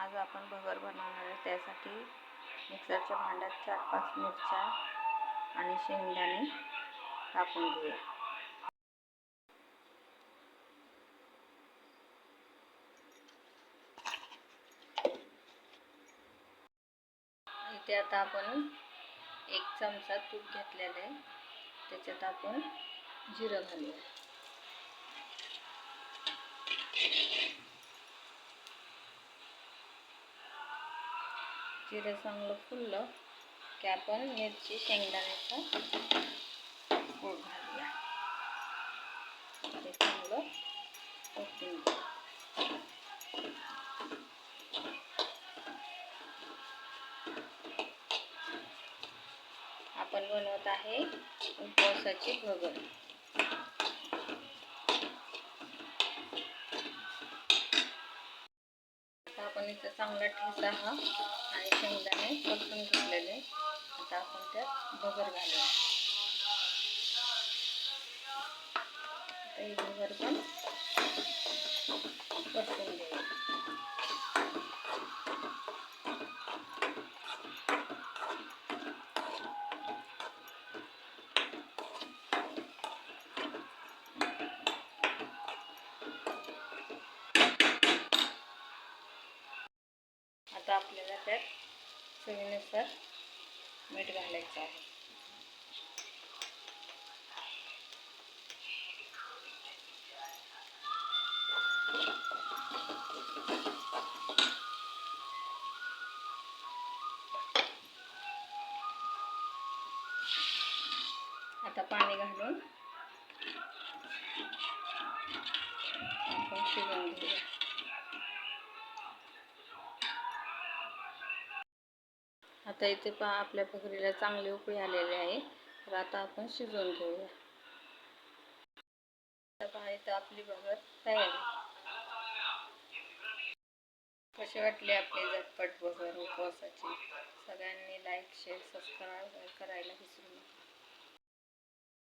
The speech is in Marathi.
आज आपण भगर बनवणार आहे. त्यासाठी मिक्सरच्या भांड्यात चार पाच मिरच्या आणि शेंगदाणे टाकून घेऊया. इथे आता आपण एक चमचा तूप घेतलेलं आहे. त्याच्यात आपण जिरं घालूया. जिरं चांगलं फुललं की आपण मिरची शेंगदाण्याचा गूळ घालूया. ते चांगलं परतून आपण बनवत आहे उपवासाची भगर. आपण इथं चांगला ठेचा हा आणि शेंगदाणे परतून घेतलेले. आता आपण त्यात भगर घालूया. आता ही भगर पण आपल्याला त्यात चवीनुसार मीठ घालायचं आहे. आता पाणी घालून आपण शिजवून घेऊया. आता इथे पहा आपल्या भगरीला चांगले उकळी आलेले आहे. तर आता आपण शिजवून घेऊया. आता पहा इथं आपली भगर तयार कसे वाटले आपले झटपट भगर उपवासाची? सगळ्यांनी लाईक शेअर सबस्क्राईब करायला विसरू नका.